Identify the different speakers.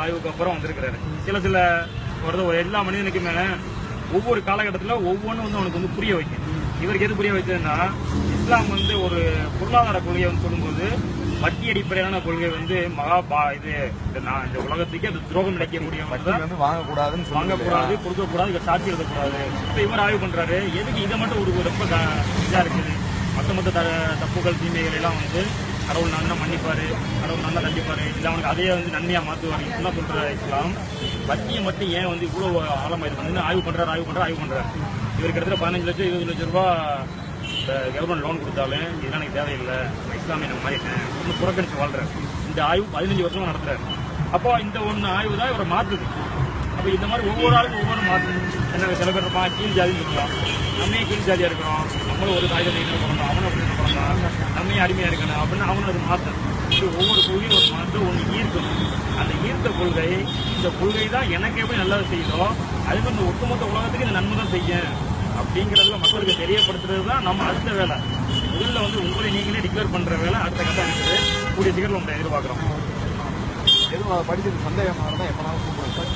Speaker 1: ஆய்வுக்கு அப்புறம் வந்திருக்கிறாரு. சில சில ஒரு எல்லா மனிதனுக்குமே ஒவ்வொரு காலகட்டத்தில் ஒவ்வொன்றும் வந்து அவனுக்கு வந்து புரிய வைக்கும். இவருக்கு எது புரிய வைத்ததுன்னா இஸ்லாம் வந்து ஒரு பொருளாதார கொள்கையை வந்து சொல்லும்போது வட்டி அடிப்படையிலான கொள்கை வந்து மகா பா இது இந்த நான் இந்த உலகத்துக்கே அது துரோகம் இழைக்கக்கூடிய
Speaker 2: வந்து வாங்கக்கூடாதுன்னு
Speaker 1: வாங்கக்கூடாது கொடுக்கக்கூடாது இதை சாட்சி எழுதக்கூடாது. இப்ப இவர் ஆய்வு பண்றாரு. எதுக்கு இதை மட்டும் ஒரு ரொம்ப க- இதா இருக்குது? மத்த த- தப்புகள் தீமைகள் எல்லாம் வந்து கடவுள் நல்லா மன்னிப்பாரு கடவுள் நல்லா தண்டிப்பாரு. இல்லை அவனுக்கு அதையே வந்து நன்மையா மாத்துவாரு. இப்படிலாம் சொல்ற இஸ்லாம். வட்டியை மட்டும் ஏன் வந்து இவ்வளவு ஆழமா இது பண்ணுன்னு ஆய்வு பண்றாரு ஆய்வு பண்றாரு ஆய்வு பண்றாரு. இவருக்கு இடத்துல பதினஞ்சு லட்சம் இருபது லட்சம் ரூபாய் கவர்மெண்ட் லோன் கொடுத்தாலும் இதெல்லாம் எனக்கு தேவையில்லை. இஸ்லாமிய நம்ம மாறிட்டேன். ஒன்று புறக்கணிச்சு வாழ்றேன் இந்த ஆய்வு பதினஞ்சு வருஷமா நடத்துறாரு. அப்போ இந்த ஒன்று ஆய்வு தான் இவரை மாத்துது. அப்போ இந்த மாதிரி ஒவ்வொரு ஆளுக்கும் ஒவ்வொரு மாற்று என்ன சில பேர் இருப்பான் கீழ் ஜாதின்னு சொல்லலாம் நம்மளே கீழ் ஜாதியாக இருக்கிறோம்? நம்மளும் ஒரு தாய் தந்தை பிறந்தோம் அவனும் அப்படி பிறந்தான் அடிமையாக இருக்கணும் அப்படின்னு அவனும் ஒரு மாற்றம் இது ஒவ்வொரு கொள்கையும் ஒரு மாற்றம் ஒன்று ஈர்க்கணும் அந்த ஈர்த்த கொள்கை இந்த கொள்கை தான் எனக்கு எப்படி நல்லது செய்யுதோ அதுக்கு இந்த ஒட்டுமொத்த உலகத்துக்கு இந்த நன்மை தான் செய்யும் அப்படிங்கிறதுல மக்களுக்கு தெரியப்படுத்துறது தான் நம்ம அடுத்த வேலை. முதல்ல வந்து உங்களை நீங்களே டிக்ளேர் பண்ணுற வேலை அடுத்த கட்டம் இருக்குது கூடிய சீக்கிரம் உங்களை எதிர்பார்க்குறோம்.
Speaker 2: எதுவும் படித்தது படிச்சது சந்தேகமாக இருந்தால் எப்போனாலும் கூப்பிடுங்க சார்.